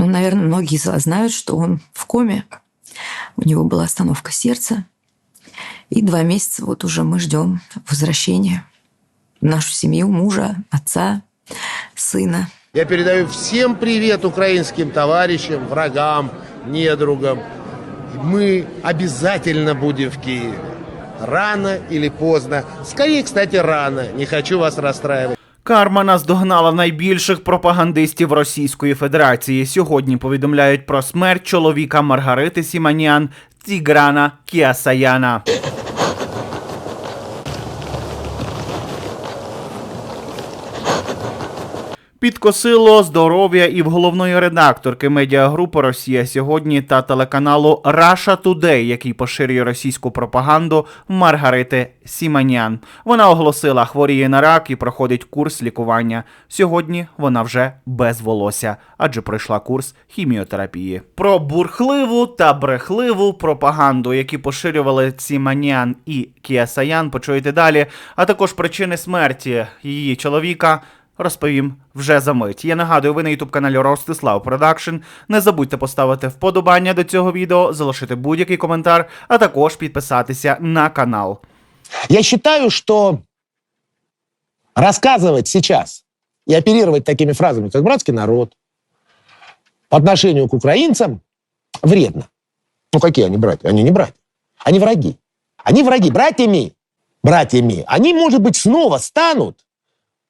Ну, наверное, многие знают, что он в коме. У него была остановка сердца. И два месяца вот уже мы ждем возвращения в нашу семью мужа, отца, сына. Я передаю всем привет украинским товарищам, врагам, недругам. Мы обязательно будем в Киеве. Рано или поздно. Скорее, кстати, рано. Не хочу вас расстраивать. Карма наздогнала найбільших пропагандистів Російської Федерації. Сьогодні повідомляють про смерть чоловіка Маргарити Сіманян Тіграна Кіасаяна. Підкосило здоров'я і в головної редакторки медіагрупи Росія сьогодні та телеканалу Russia Today, який поширює російську пропаганду Маргарити Сіманян. Вона оголосила, хворіє на рак і проходить курс лікування. Сьогодні вона вже без волосся, адже пройшла курс хіміотерапії. Про бурхливу та брехливу пропаганду, які поширювали Сіманян і Кіасаян, почуєте далі, а також причини смерті її чоловіка розповім вже за мить. Я нагадую, ви на ютуб каналі Ростислав Продакшн. Не забудьте поставити вподобання до цього відео, залишити будь-який коментар, а також підписатися на канал. Я считаю, что рассказывать сейчас и оперировать такими фразами, как братский народ, по отношению к украинцам вредно. Ну какие они братья? Они не братья. Они враги. Они враги. Братьями, братьями, они, может быть, снова станут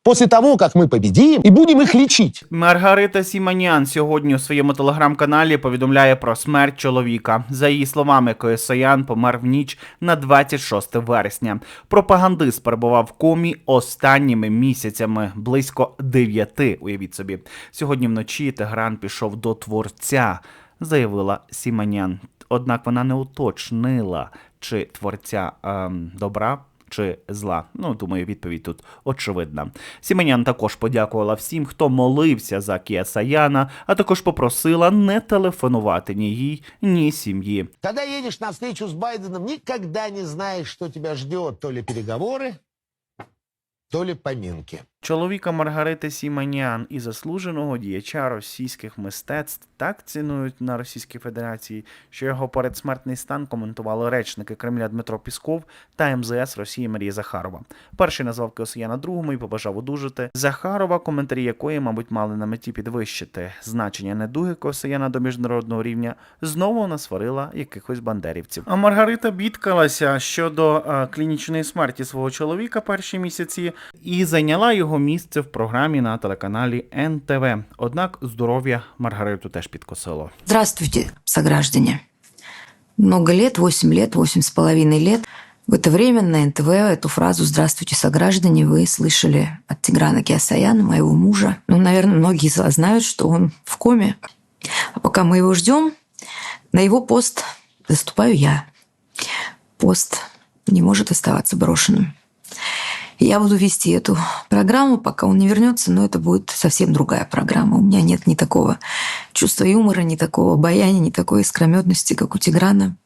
после того, как мы победим и будем их лечить. Маргарита Сіманян сьогодні у своєму телеграм-каналі повідомляє про смерть чоловіка. За її словами, Коєсаян помер в ніч на 26 вересня. Пропагандист перебував в комі останніми місяцями, близько 9, Уявіть собі. Сьогодні вночі Тегран пішов до творця, заявила Сіманян. Однак вона не уточнила, чи творця ем, добра чи зла. Ну, думаю, відповідь тут очевидна. Сіменян також подякувала всім, хто молився за Кія Саяна, а також попросила не телефонувати ні їй, ні сім'ї. Коли їдеш на встречу з Байденом, ніколи не знаєш, що тебе чекає, То ли переговори, то ли поминки. Чоловіка Маргарити Сіманян і заслуженого діяча російських мистецтв так цінують на Російській Федерації, що його передсмертний стан коментували речники Кремля Дмитро Пісков та МЗС Росії Марія Захарова. Перший назвав Киосияна другому і побажав одужати. Захарова, коментарі якої, мабуть, мали на меті підвищити значення недуги Косияна до міжнародного рівня, знову насварила якихось бандерівців. А Маргарита бідкалася щодо е, клінічної смерті свого чоловіка перші місяці і зайняла його місце в програмі на телеканалі НТВ. Однак здоров'я Маргариту теж підкосило. Здравствуйте, сограждане. Много лет, 8 лет, восемь с половиной лет. В это время на НТВ эту фразу «Здравствуйте, сограждане» вы слышали от Тиграна Киасаяна, моего мужа. Ну, наверное, многие из вас знают, что он в коме. А пока мы его ждем, на его пост заступаю я. Пост не может оставаться брошенным. Я буду вести эту программу, пока он не вернется, но это будет совсем другая программа. У меня нет ни такого чувства юмора, ни такого обаяния, ни такой искрометности, как у Тиграна.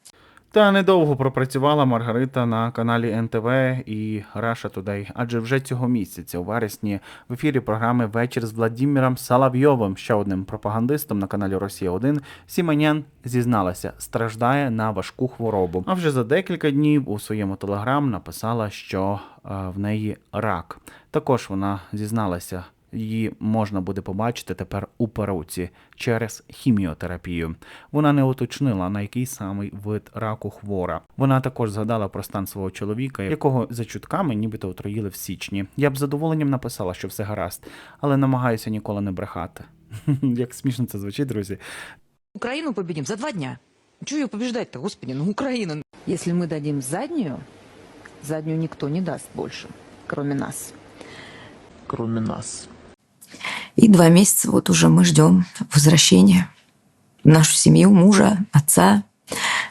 Та недовго пропрацювала Маргарита на каналі НТВ і Russia Today, адже вже цього місяця, у вересні, в ефірі програми Вечір з Владіміром Салавйовим, ще одним пропагандистом на каналі Росія 1 Сіманян зізналася, страждає на важку хворобу. А вже за декілька днів у своєму телеграм написала, що е, в неї рак. Також вона зізналася. Її можна буде побачити тепер у перуці через хіміотерапію. Вона не уточнила на який самий вид раку хвора. Вона також згадала про стан свого чоловіка, якого за чутками нібито отруїли в січні. Я б задоволенням написала, що все гаразд, але намагаюся ніколи не брехати. Як смішно це звучить, друзі. Украину победим за два дня. Чего ее побеждать-то, господи, ну Украина. Если мы дадим заднюю, заднюю никто не даст больше, кроме нас. кроме нас. И два месяца вот уже мы ждем возвращения в нашу семью мужа, отца,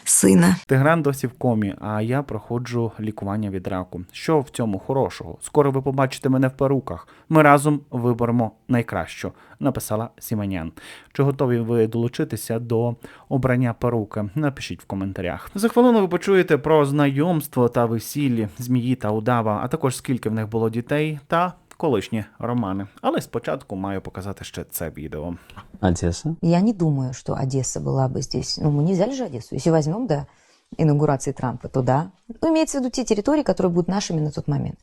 сына. Тигран досі в комі, а я проходжу лікування від раку. Що в цьому хорошого? Скоро ви побачите мене в перуках. Ми разом виберемо найкращу, написала Сіманян. Чи готові ви долучитися до обрання перуки? Напишіть в коментарях. За хвилину ви почуєте про знайомство та весіллі змії та удава, а також скільки в них було дітей та колишні романи. Але спочатку маю показати ще це відео. Одесса. Я не думаю, что Одесса была бы здесь. Ну, мы не взяли же Одессу. Если возьмем до инаугурации Трампа, то да. Ну, имеется в виду те территории, которые будут нашими на тот момент.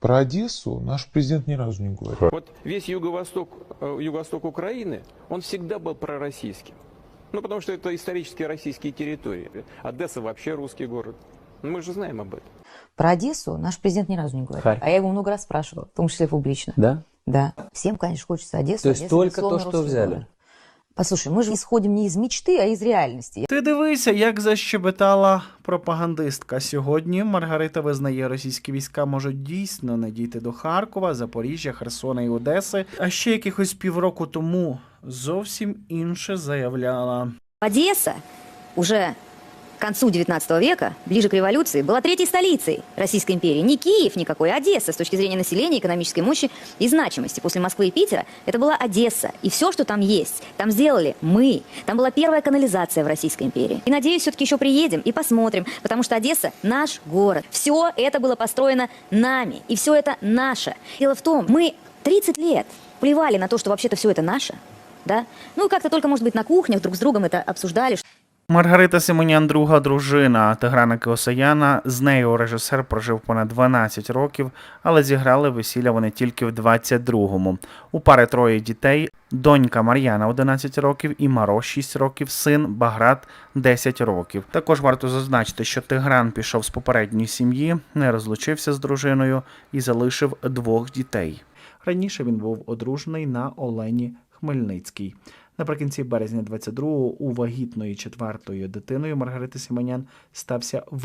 Про Одессу наш президент ни разу не говорил. Вот весь юго-восток, э, юго-восток Украины, он всегда был пророссийским. Ну, потому что это исторические российские территории. Одесса вообще русский город. Ну, Мы же знаем об этом. Про Одессу наш президент ни разу не говорил. Харь. А я его много раз спрашивала, в том числе публично. Да? Да. Всем, конечно, хочется Одессу. То есть Одесса, только безусловно, то, что русский взяли? город. Послушай, мы же исходим не из мечты, а из реальности. Ти дивися, як защебетала пропагандистка. Сьогодні Маргарита визнає, російські війська можуть дійсно не дійти до Харкова, Запоріжжя, Херсона і Одеси. А ще якихось півроку тому зовсім інше заявляла. Одесса уже к концу XIX века, ближе к революции, была третьей столицей Российской империи. Не Киев никакой, а Одесса с точки зрения населения, экономической мощи и значимости. После Москвы и Питера это была Одесса. И все, что там есть, там сделали мы. Там была первая канализация в Российской империи. И надеюсь, все-таки еще приедем и посмотрим, потому что Одесса наш город. Все это было построено нами. И все это наше. Дело в том, мы 30 лет плевали на то, что вообще-то все это наше. Да? Ну, как-то только, может быть, на кухнях друг с другом это обсуждали, Маргарита Симонян, друга дружина Тиграна Кеосаяна. З нею режисер прожив понад 12 років, але зіграли весілля вони тільки в 22-му. У пари троє дітей: донька Мар'яна 11 років і Маро 6 років, син Баграт 10 років. Також варто зазначити, що Тигран пішов з попередньої сім'ї, не розлучився з дружиною і залишив двох дітей. Раніше він був одружений на Олені Хмельницькій. Наприкінці березня 22-го у вагітної четвертою дитиною Маргарити Сімонян стався в.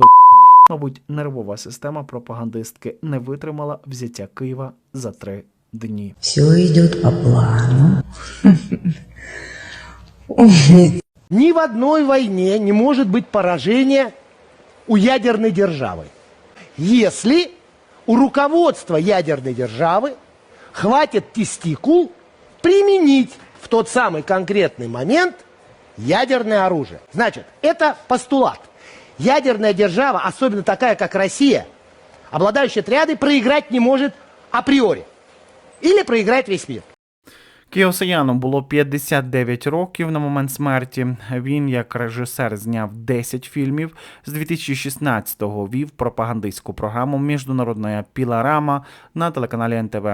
Мабуть, нервова система пропагандистки не витримала взяття Києва за три дні. Все идет по плану. Ни в одной войне не может быть поражения у ядерной державы, если у руководства ядерной державы хватит тестикул применить в тот самый конкретный момент ядерное оружие. Значит, это постулат. Ядерная держава, особенно такая, как Россия, обладающая триадой, проиграть не может априори. Или проиграть весь мир. Кіосаяну було 59 років на момент смерті. Він, як режисер, зняв 10 фільмів. З 2016-го вів пропагандистську програму Міжнародна пілорама на телеканалі НТВ,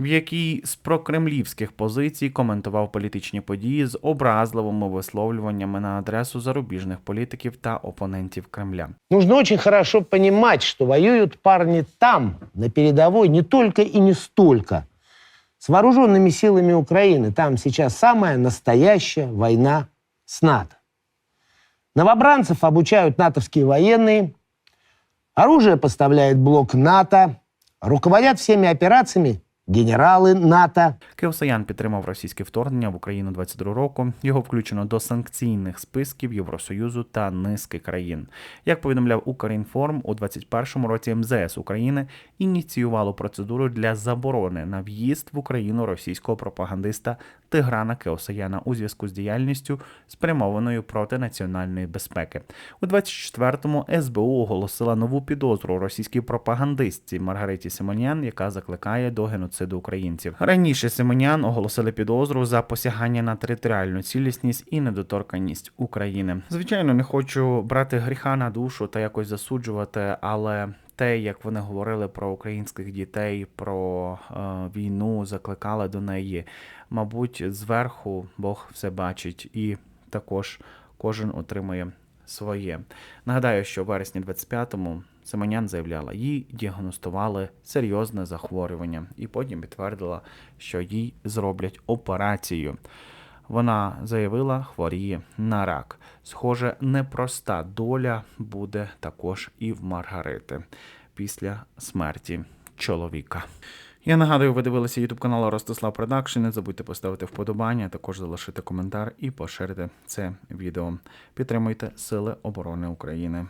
в якій з прокремлівських позицій коментував політичні події з образливими висловлюваннями на адресу зарубіжних політиків та опонентів Кремля. Нужно очень хорошо понимать, что воюют парни там, на передовой, не только и не столько с вооруженными силами Украины. Там сейчас самая настоящая война с НАТО. Новобранцев обучают натовские военные, оружие поставляет блок НАТО, руководят всеми операциями генералы НАТО. Кеосаян підтримав російське вторгнення в Україну 22 року. Його включено до санкційних списків Євросоюзу та низки країн. Як повідомляв Укрінформ, у 2021 році МЗС України ініціювало процедуру для заборони на в'їзд в Україну російського пропагандиста Тиграна Кеосаяна у зв'язку з діяльністю, спрямованою проти національної безпеки. У 24-му СБУ оголосила нову підозру російській пропагандистці Маргариті Симонян, яка закликає до геноциду українців. Раніше Симонян оголосили підозру за посягання на територіальну цілісність і недоторканність України. Звичайно, не хочу брати гріха на душу та якось засуджувати, але те, як вони говорили про українських дітей, про е, війну, закликали до неї, мабуть, зверху Бог все бачить, і також кожен отримує своє. Нагадаю, що в вересні 25-му Симонян заявляла, їй діагностували серйозне захворювання, і потім підтвердила, що їй зроблять операцію. Вона заявила, хворіє на рак. Схоже, непроста доля буде також і в Маргарити після смерті чоловіка. Я нагадую, ви дивилися YouTube канал Ростислав Продакшн. Не забудьте поставити вподобання, також залишити коментар і поширити це відео. Підтримуйте Сили оборони України.